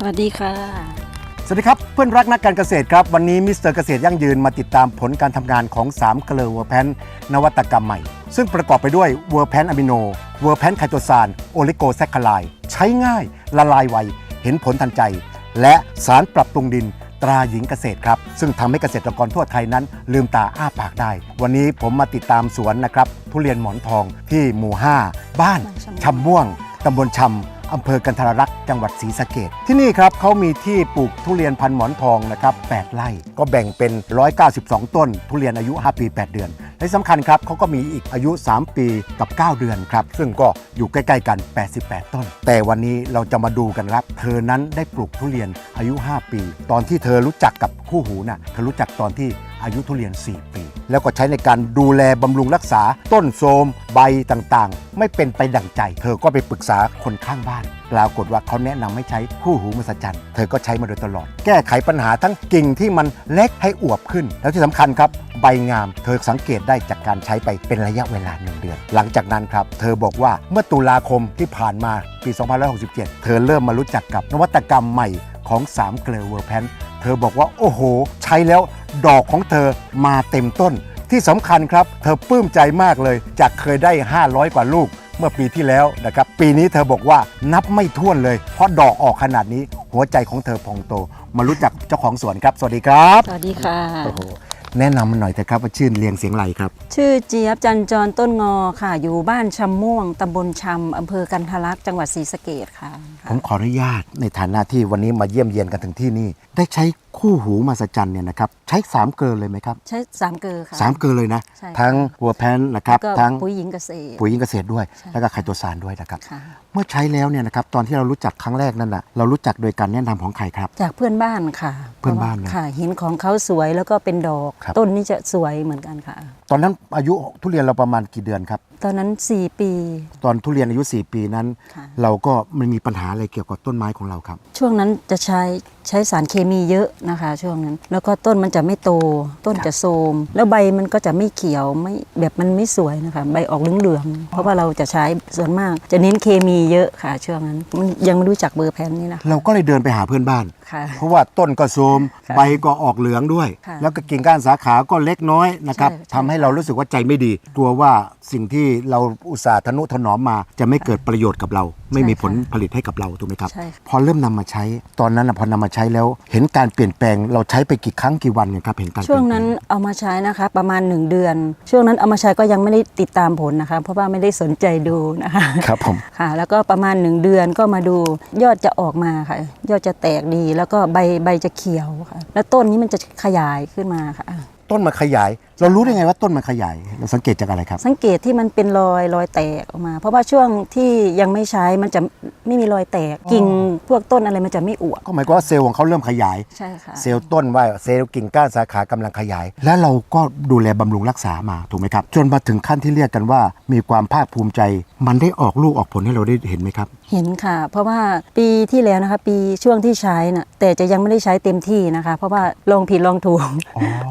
สวัสดีค่ะ สวัสดีครับเพื่อนรักนักการเกษตรครับ วันนี้มิสเตอร์เกษตรยั่งยืนมาติดตามผลการทำงานของ3เกลือเวอร์แพนนวัตกรรมใหม่ ซึ่งประกอบไปด้วยเวอร์แพนอะมิโน เวอร์แพนไคโตซานโอลิโกแซคคาไลใช้ง่าย ละลายไว เห็นผลทันใจ และสารปรับปรุงดินตราหญิงเกษตรครับ ซึ่งทำให้เกษตรกรทั่วไทยนั้น ลืมตาอ้าปากได้ วันนี้ผมมาติดตามสวนนะครับ ทุเรียนหมอนทองที่หมู่ 5 บ้านชำม่วงตำบลชำ อำเภอกันทรรักษ์จังหวัดศรีสะเกดที่นี่ครับเขามีที่ปลูกทุเรียนพันหมอนทองนะครับ8ไร่ ก็แบ่งเป็น 192 ต้น ทุเรียนอายุ 5 ปี 8 เดือน และสำคัญครับเขาก็มีอีกอายุ 3 ปีกับ 9 เดือนครับ ซึ่งก็อยู่ใกล้ๆกัน 88 ต้น แต่วันนี้เราจะมาดูกันครับ เธอนั้นได้ปลูกทุเรียนอายุ 5 ปี ตอนที่เธอรู้จักกับคู่หูน่ะเธอรู้จักตอนที่อายุทุเรียน 4 ปี แล้วก็ใช้ในการดูแลบำรุงรักษา ต้นโทรมใบต่างๆ ไม่เป็นไปดั่งใจ เธอก็ไปปรึกษาคนข้างบ้าน ปรากฏว่าเขาแนะนำให้ใช้คู่หูมหัศจรรย์ เธอก็ใช้มาโดยตลอด แก้ไขปัญหาทั้งกิ่งที่มันเล็กให้อวบขึ้น แล้วที่สำคัญครับใบงาม เธอสังเกตได้จากการใช้ไปเป็นระยะเวลาหนึ่งเดือน หลังจากนั้นครับ เธอบอกว่าเมื่อตุลาคมที่ผ่านมาปี 2567 เธอเริ่มมารู้จักกับนวัตกรรมใหม่ของ3เกลือเวอร์แพน เธอบอกว่าโอ้โห ใช้แล้วดอกของเธอมาเต็มต้น ที่สำคัญครับ เธอปลื้มใจมากเลย จากเคยได้ 500 กว่าลูก เมื่อปีที่แล้วนะครับ ปีนี้เธอบอกว่านับไม่ถ้วนเลย เพราะดอกออกขนาดนี้ หัวใจของเธอพองโต มารู้จักเจ้าของสวนครับ สวัสดีครับ สวัสดีค่ะ โอ้โห แนะนำมันหน่อยเถอะครับว่าชื่อเรียงเสียงไรครับ ชื่อเจี๊ยบจันจรต้นงอค่ะ อยู่บ้านชำม่วงตำบลชำอำเภอกันทะลักจังหวัดศรีสะเกดค่ะ ผมขออนุญาตในฐานะที่วันนี้มาเยี่ยมเยียนกันถึงที่นี่ ได้ใช้ คู่หูมาสจันเนี่ยนะครับใช้สามเกลือเลยไหมครับ ใช้สามเกลือค่ะ สามเกลือเลยนะ ใช่ค่ะทั้งวัวแพนนะครับแล้วก็ทั้งปุ๋ยหญิงเกษตร ปุ๋ยยิงเกษตรด้วย ใช่ แล้วก็ไคโตซานด้วยนะครับ ค่ะ เมื่อใช้แล้วเนี่ยนะครับตอนที่เรารู้จักครั้งแรกนั่นน่ะเรารู้จักโดยการแนะนำของใครครับ จากเพื่อนบ้านค่ะเพื่อนบ้านนะค่ะ เห็นของเขาสวยแล้วก็เป็นดอก ครับ ต้นนี้จะสวยเหมือนกันค่ะ ตอนนั้นอายุทุเรียนเราประมาณกี่เดือนครับ ตอนนั้น 4 ปี ตอนทุเรียนอายุ 4 ปีนั้น ค่ะ เราก็มันมีปัญหาอะไรเกี่ยวกับต้นไม้ของเราครับ ช่วงนั้นจะใช้ ใช้สารเคมีเยอะนะคะ ช่วงนั้น แล้วก็ต้นมันจะไม่โต ต้นจะโทรมแล้วใบมันก็จะไม่เขียวไม่แบบมันไม่สวยนะคะใบออกเหลืองๆเพราะว่าเราจะใช้ส่วนมาก จะเน้นเคมีเยอะค่ะช่วงนั้นมันยังไม่รู้จักเบอร์แพนนี่นะคะเราก็เลยเดินไปหาเพื่อนบ้าน ค่ะเพราะว่าต้นก็โทรมค่ะใบก็ออกเหลืองด้วย ค่ะแล้วก็กิ่งก้านสาขาก็เล็กน้อยนะครับใช่ใช่ ทำให้เรารู้สึกว่าใจไม่ดี กลัวว่าสิ่งที่เราอุตส่าห์ทนุถนอมมา จะไม่เกิดประโยชน์กับเรา ไม่มีผลผลิตให้กับเราถูกไหมครับ ใช่ค่ะ พอเริ่มนำมาใช้ ตอนนั้นนะพอนำมาใช้แล้ว เห็นการเปลี่ยนแปลงเราใช้ไปกี่ครั้งกี่วันเนี่ยครับเห็นการเปช่วลี่งยนแปลนั้นเอามาใช้นะคะประมาณ 1 เดือน ช่วงนั้นเอามาใช้ก็ยังไม่ได้ติดตามผลนะคะ เพราะว่าไม่ได้สนใจดูนะคะครับผม ค่ะ แล้วก็ประมาณ 1 เดือนก็มาดูยอดจะออกมาค่ะ ยอดจะแตกดีแล้วก็ใบใบจะเขียวค่ะ แล้วต้นนี้มันจะขยายขึ้นมาค่ะ ต้นมันขยาย เรารู้ได้ไงว่าต้นมันขยาย เราสังเกตจากอะไรครับ สังเกตที่มันเป็นรอยรอยแตกออกมา เพราะว่าช่วงที่ยังไม่ใช้มันจะไม่มีรอยแตกกิ่งพวกต้นอะไรมันจะไม่อวบก็หมายความว่าเซลล์ของเขาเริ่มขยาย ใช่ค่ะเซลล์ต้นว่าเซลล์กิ่งก้านสาขากำลังขยาย และเราก็ดูแลบำรุงรักษามาถูกไหมครับ จนมาถึงขั้นที่เรียกกันว่า มีความภาคภูมิใจ มันได้ออกลูกออกผลให้เราได้เห็นไหมครับ เห็นค่ะ เพราะว่าปีที่แล้วนะคะ ปีช่วงที่ใช้น่ะแต่จะยังไม่ได้ใช้เต็มที่นะคะ เพราะว่าลองผิดลองถูก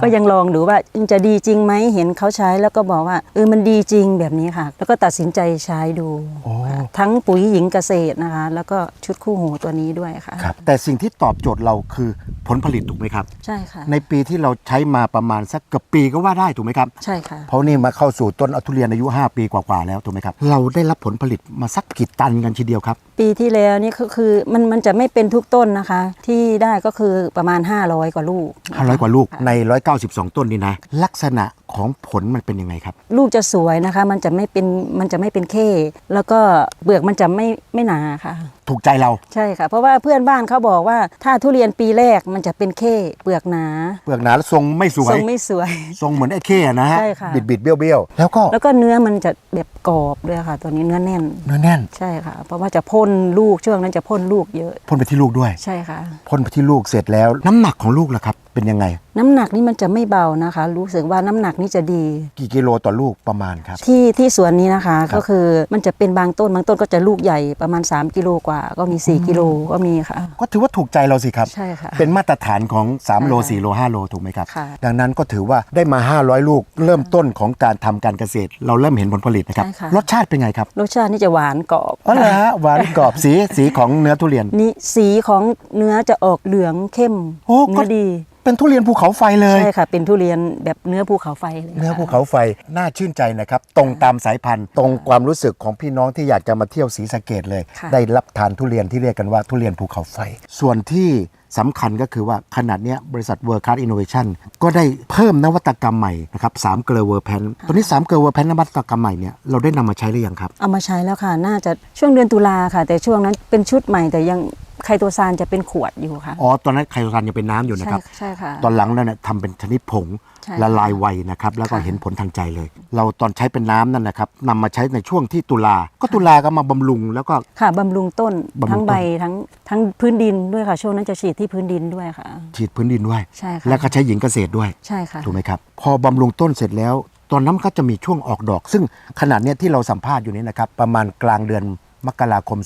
ก็ยังลองดูว่าจะดีจริงไหมเห็นเขาใช้แล้วก็บอกว่าเออมันดีจริงแบบนี้ค่ะ แล้วก็ตัดสินใจใช้ดูโอ้ค่ะทั้งปุ๋ยหญิงเกษตรนะคะ แล้วก็ชุดคู่หูตัวนี้ด้วยค่ะครับแต่สิ่งที่ตอบโจทย์เราคือผลผลิตถูกไหมครับ ใช่ค่ะ ในปีที่เราใช้มาประมาณสักเกือบปีก็ว่าได้ถูกไหมครับ ใช่ค่ะ เพราะนี่มาเข้าสู่ต้นทุเรียนอายุ 5 ปีกว่าๆแล้วถูกไหมครับ เราได้รับผลผลิตมาสักกี่ตันกันทีเดียวครับ ปีที่แล้วนี่ก็คือมันมันจะไม่เป็นทุกต้นนะคะ ที่ได้ก็คือประมาณ 500 กว่าลูกนะคะ500 กว่าลูกค่ะใน 192 ต้นนี่นะ ลักษณะของผลมันเป็นยังไงครับ ลูกจะสวยนะคะ มันจะไม่เป็นมันจะไม่เป็นเข้แล้วก็เปลือกมันจะไม่ไม่หนาค่ะ ถูกใจเรา ใช่ค่ะ เพราะว่าเพื่อนบ้านเขาบอกว่าถ้าทุเรียนปีแรกมันจะเป็นเข้เปลือกหนา เปลือกหนาแล้วทรงไม่สวทรยงไม่สวย ทรงเหมือนไอ้เข้นะฮะใช่ค่ะ บิดบิดๆเบี้ยวเบี้ยวๆแล้วก็แล้วก็เนื้อมันจะแบบกรอบด้วยค่ะ ตัวนี้เนื้อแน่น เนื้อแน่นใช่ค่ะ เพราะว่าจะพ่นลูกช่วงนั้นจะพ่นลูกเยอะ พ่นไปที่ลูกด้วย ใช่ค่ะ พ่นไปที่ลูกเสร็จแล้วน้ำหนักของลูกล่ะครับ เป็นยังไง น้ำหนักนี่มันจะไม่เบานะคะ รู้สึกว่าน้ำหนักนี่จะดี กี่กิโลต่อลูกประมาณครับ ที่ที่สวนนี้นะคะครับก็คือมันจะเป็นบางต้นบางต้นก็จะลูกใหญ่ประมาณ 3 กิโลกว่า ก็มี 4 กิโลก็มีค่ะ ก็ถือว่าถูกใจเราสิครับ ใช่ค่ะ เป็นมาตรฐานของ 3 โลใช่ค่ะ4โล 5 โลถูกไหมครับ ค่ะ ดังนั้นก็ถือว่าได้มา 500 ลูกเริ่มต้นของการทำการเกษตร เราเริ่มเห็นผลผลิตนะครับ ใช่ค่ะ รสชาติเป็นไงครับรสชาตินี่จะหวานกรอบอ๋อเหรอฮะหวานกรอบสีสีของเนื้อทุเรียน นี่สีของเนื้อจะออกเหลืองเข้มโอ้ก็ เนื้อดี เป็นทุเรียนภูเขาไฟเลย ใช่ค่ะ เป็นทุเรียนแบบเนื้อภูเขาไฟเลยเนื้อค่ะภูเขาไฟน่าชื่นใจนะครับ ตรงตามสายพันธุ์ ตรงความรู้สึกของพี่น้องที่อยากจะมาเที่ยวศรีสะเกดเลย ค่ะ ได้รับทานทุเรียนที่เรียกกันว่าทุเรียนภูเขาไฟ ส่วนที่สำคัญก็คือว่าขนาดเนี้ยบริษัท World Class Innovation ก็ได้เพิ่มนวัตกรรมใหม่นะครับสามเกลอเวอร์แพนตัวนี้สามเกลอเวอร์แพนนวัตกรรมใหม่เนี่ยเราได้นำมาใช้หรือยังครับ เอามาใช้แล้วค่ะ น่าจะช่วงเดือนตุลาค่ะ แต่ช่วงนั้นเป็นชุดใหม่แต่ยัง ไคโตซานจะเป็นขวดอยู่ค่ะ อ๋อ ตอนนั้นไคโตซานยังเป็นน้ำอยู่นะใช่ครับใช่ค่ะ ตอนหลังนั้นนะทำเป็นชนิดผงใช่ละลายไวนะครับ แล้วก็ค่ะ เห็นผลทางใจเลย เราตอนใช้เป็นน้ำนั่นนะครับนำมาใช้ในช่วงที่ตุลา ก็ตุลาก็มาบำรุงแล้วก็ ค่ะบำรุงต้นบำรุงต้น ทั้งใบทั้งทั้งพื้นดินด้วยค่ะช่วงนั้นจะฉีดที่พื้นดินด้วยค่ะ ฉีดพื้นดินด้วย ใช่ค่ะแล้วก็ใช้หญิงเกษตรด้วย ใช่ค่ะ ถูกไหมครับ พอบำรุงต้นเสร็จแล้ว ตอนนั้นก็จะมีช่วงออกดอก ซึ่งขนาดเนี้ยที่เราสัมภาษณ์อยู่นี้นะครับ ประมาณกลางเดือน มกราคม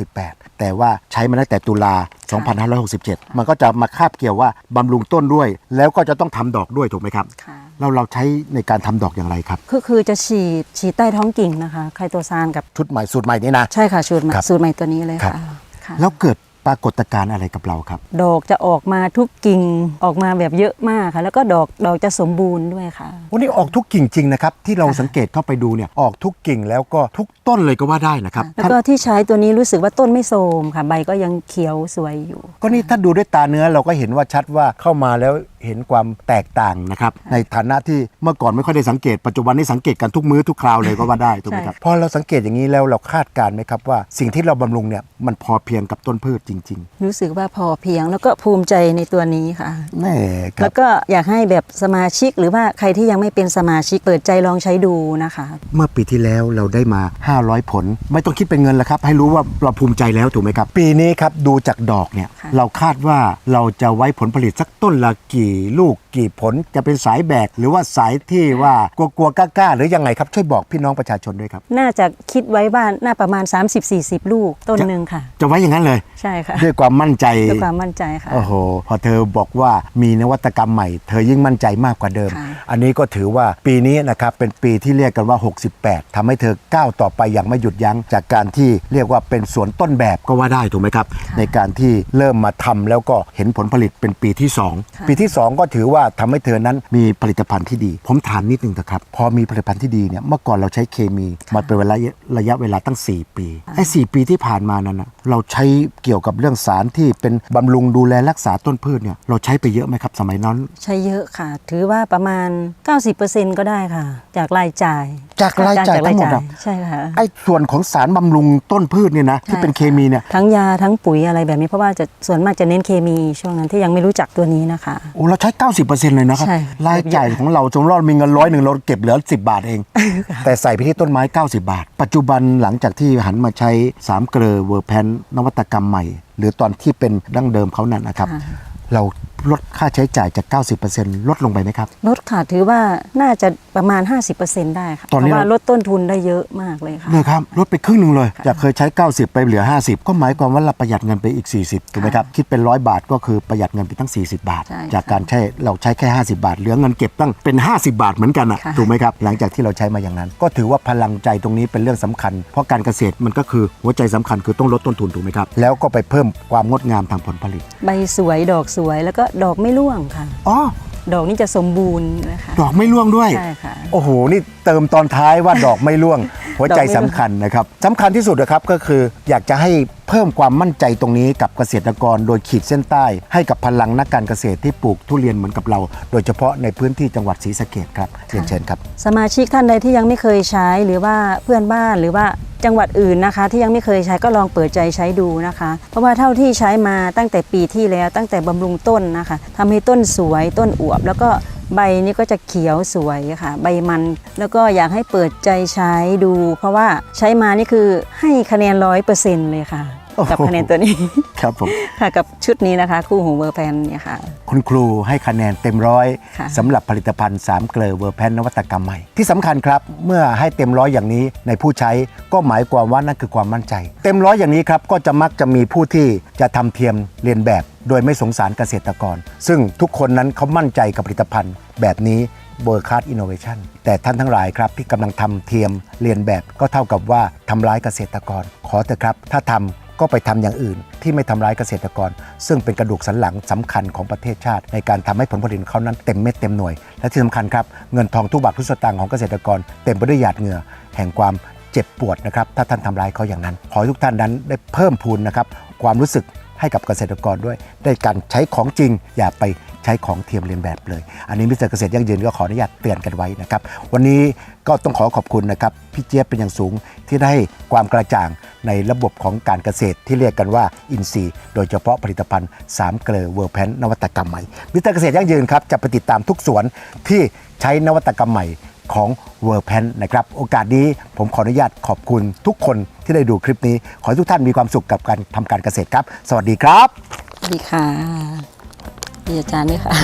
2568 แต่ว่าใช้มาตั้งแต่ตุลา 2567 มันก็จะมาคาบเกี่ยวว่าบำรุงต้นด้วย แล้วก็จะต้องทำดอกด้วยถูกไหมครับค่ะเราเราใช้ในการทำดอกอย่างไรครับคือคือจะฉีดฉีดใต้ท้องกิ่งนะคะ ไคโตซานกับชุดใหม่สูตรใหม่นี้นะ ใช่ค่ะ สูตรใหม่ครับสูตรใหม่ตัวนี้เลยครับค่ะค่ะ แล้วเกิด ปรากฏการณ์อะไรกับเราครับ ดอกจะออกมาทุกกิ่งออกมาแบบเยอะมากค่ะ แล้วก็ดอกดอกจะสมบูรณ์ด้วยค่ะ วันนี้ออกทุกกิ่งจริงนะครับ ที่เราค่ะสังเกตเข้าไปดูเนี่ยออกทุกกิ่งแล้วก็ทุกต้นเลยก็ว่าได้นะครับแล้วก็ที่ใช้ตัวนี้รู้สึกว่าต้นไม่โทรมค่ะ ใบก็ยังเขียวสวยอยู่ ก็นี่ถ้าดูด้วยตาเนื้อเราก็เห็นว่าชัดว่าเข้ามาแล้วเห็นความแตกต่างนะครับ ในฐานะที่เมื่อก่อนไม่ค่อยได้สังเกตปัจจุบันนี้สังเกตกันทุกมื้อทุกคราวเลยก็ว่าได้ถูกไหมครับใช่พอเราสังเกตอย่างนี้แล้วเราคาดการณ์ไหมครับว่าสิ่งที่เราบำรุงเนี่ยมันพอเพียงกับต้นพืชจริงรู้สึกว่าพอเพียงแล้วก็ภูมิใจในตัวนี้ค่ะๆแน่ครัแล้บ วก็อยากให้แบบสมาชิกหรือว่าใครที่ยังไม่เป็นสมาชิกเปิดใจลองใช้ดูนะคะ เมื่อปีที่แล้วเราได้มา 500 ผล ไม่ต้องคิดเป็นเงินแล้วครับ ให้รู้ว่าเราภูมิใจแล้วถูกไหมครับ ปีนี้ครับดูจากดอกเนี่ย ค่ะ เราคาดว่าเราจะไว้ผลผลิตสักต้นละกี่ลูกกี่ผลจะเป็นสายแบก หรือว่าสายที่ว่ากลัวๆกล้าๆหรือยังไงครับช่วยบอกพี่น้องประชาชนด้วยครับ น่าจะคิดไว้ว่าน่าประมาณ 30-40 ลูกต้นหนึ่งค่ะ จะไว้อย่างนั้นเลย ใช่ค่ะด้วยความมั่นใจด้วยความมั่นใจค่ะ โอ้โหพอเธอบอกว่ามีนวัตกรรมใหม่ เธอยิ่งมั่นใจมากกว่าเดิม ค่ะ อันนี้ก็ถือว่าปีนี้นะครับเป็นปีที่เรียกกันว่า 68ทำให้เธอก้าวต่อไปอย่างไม่หยุดยั้งจากการที่เรียกว่าเป็นสวนต้นแบบก็ว่าได้ถูกไหมครับ ในการที่เริ่มมาทำแล้วก็เห็นผลผลิตเป็นปีที่2ปีที่2ก็ถือว่าทำให้เธอนั้นมีผลิตภัณฑ์ที่ดี ผมถามนิดนึงนะครับ พอมีผลิตภัณฑ์ที่ดีเนี่ยเมื่อก่อนเราใช้เคมีมาเป็นเวลาระยะเวลาตั้ง 4 ปีไอ้สปีที่ผ่านมานั้นนะเราใช้เกี่ยวกับเรื่องสารที่เป็นบำรุงดูแลรักษาต้นพืชเนี่ยเราใช้ไปเยอะไหมครับสมัยนั้น ใช้เยอะค่ะ ถือว่าประมาณ 90%ก็ได้ค่ะ จากรายจ่าย จากรายจ่ายจกทั้งหมดอะใช่ค่ะไอ้ส่วนของสารบำรุงต้นพืชเนี่ยนะที่เป็นเคมีเนี่ยทั้งยาทั้งปุ๋ยอะไรแบบนี้เพราะว่าจะส่วนมากจะเน้นเคมีช่วงนั้นที่ยังไม่รู้จักตัวนี้นะคะโอ้เราใช้ 90%เลยนะครับ ใช่ รายจ่ายของเราสมมติเรามีเงินร้อยหนึ่งเราเก็บเหลือ 10 บาทเอง แต่ใส่ไปที่ต้นไม้ 90 บาท ปัจจุบันหลังจากที่หันมาใช้3เกลอเวอร์แพนนวัตกรรมใหม่ หรือตอนที่เป็นดั้งเดิมเขานั่นนะครับค่ะเรา ลดค่าใช้จ่ายจาก 90%ลดลงไปไหมครับ ลดค่ะถือว่าน่าจะประมาณ 50%ได้ค่ะตอนนี้ เพราะว่าเราลดต้นทุนได้เยอะมากเลยค่ะ เลยครับลดไปครึ่งหนึ่งเลย จากเคยใช้ 90 ไปเหลือ 50 ก็หมายความว่าเราประหยัดเงินไปอีก 40ถูกไหมครับ คิดเป็นร้อยบาทก็คือประหยัดเงินไปตั้ง 40 บาท ใช่จากการใช้เราใช้แค่ 50 บาท เหลือเงินเก็บตั้งเป็น 50 บาทเหมือนกันอะค่ะ ถูกไหมครับ หลังจากที่เราใช้มาอย่างนั้น ก็ถือว่าพลังใจตรงนี้เป็นเรื่องสำคัญ เพราะการเกษตรมันก็คือหัวใจสำคัญคือต้องลดต้นทุนถูกไหมครับ แล้วก็ไปเพิ่มความงดงามทางผลผลิต ใบสวยดอกสวยแล้วก็ดอกไม่ร่วงค่ะ อ๋อ ดอกนี่จะสมบูรณ์นะคะดอกไม่ร่วงด้วย ใช่ค่ะ โอ้โห นี่เติมตอนท้ายว่าดอกไม่ร่วง หัวใจสำคัญนะครับสำคัญที่สุดนะครับก็คืออยากจะให้เพิ่มความมั่นใจตรงนี้กับเกษตรกรโดยขีดเส้นใต้ ให้กับพลังนักการเกษตรที่ปลูกทุเรียนเหมือนกับเรา โดยเฉพาะในพื้นที่จังหวัดศรีสะเกดครับเรียนเชิญครับ สมาชิกท่านใดที่ยังไม่เคยใช้หรือว่าเพื่อนบ้านหรือว่า จังหวัดอื่นนะคะ ที่ยังไม่เคยใช้ก็ลองเปิดใจใช้ดูนะคะ เพราะว่าเท่าที่ใช้มาตั้งแต่ปีที่แล้วตั้งแต่บำรุงต้นนะคะทำให้ต้นสวยต้นอวบ แล้วก็ใบนี้ก็จะเขียวสวยค่ะ ใบมัน แล้วก็อยากให้เปิดใจใช้ดู เพราะว่าใช้มานี่คือให้คะแนนร้อยเปอร์เซ็นต์เลยค่ะ กับคะแนนตัวนี้ครับผมค่ะกับชุดนี้นะคะ คู่หูเวอร์แพนเนี่ยค่ะ คุณครูให้คะแนนเต็มร้อยค่ะสำหรับผลิตภัณฑ์3เกลอเวอร์แพนนวัตกรรมใหม่ ที่สำคัญครับเมื่อให้เต็มร้อยอย่างนี้ในผู้ใช้ก็หมายความว่านั่นคือความมั่นใจ เต็มร้อยอย่างนี้ครับก็จะมักจะมีผู้ที่จะทำเทียมเรียนแบบ โดยไม่สงสารเกษตรกร ซึ่งทุกคนนั้นเขามั่นใจกับผลิตภัณฑ์แบบนี้เบอร์คัสอินโนเวชันแต่ท่านทั้งหลายครับที่กำลังทำเทียมเรียนแบบก็เท่ากับว่าทำร้ายเกษตรกร ขอเถอะครับ ถ้าทำ ก็ไปทำอย่างอื่น ที่ไม่ทำร้ายเกษตรกร ซึ่งเป็นกระดูกสันหลังสำคัญของประเทศชาติ ในการทำให้ผลผลิตเขานั้นเต็มเม็ดเต็มหน่วย และที่สำคัญครับเงินทองทุกบาททุกสตางค์ของเกษตรกร เต็มไปด้วยหยาดเหงื่อแห่งความเจ็บปวดนะครับถ้าท่านทำร้ายเขาอย่างนั้น ขอให้ทุกท่านนั้นได้เพิ่มพูนนะครับความรู้สึก ให้กับเกษตรกรด้วยได้การใช้ของจริง อย่าไปใช้ของเทียมเลียนแบบเลย อันนี้มิสเตอร์เกษตรยั่งยืนก็ขออนุญาตเตือนกันไว้นะครับ วันนี้ก็ต้องขอขอบคุณนะครับพี่เจี๊ยบเป็นอย่างสูงที่ได้ความกระจ่างในระบบของการเกษตรที่เรียกกันว่าอินซีย์ โดยเฉพาะผลิตภัณฑ์3เกลือเวอร์แพนนวัตกรรมใหม่มิสเตอร์เกษตรยั่งยืนครับจะไปติดตามทุกสวนที่ใช้นวัตกรรมใหม่ ของเวอร์แพนนะครับ โอกาสนี้ผมขออนุญาตขอบคุณทุกคนที่ได้ดูคลิปนี้ ขอให้ทุกท่านมีความสุขกับการทำการเกษตรครับ สวัสดีครับ ดีค่ะดีอาจารย์ด้วยค่ะ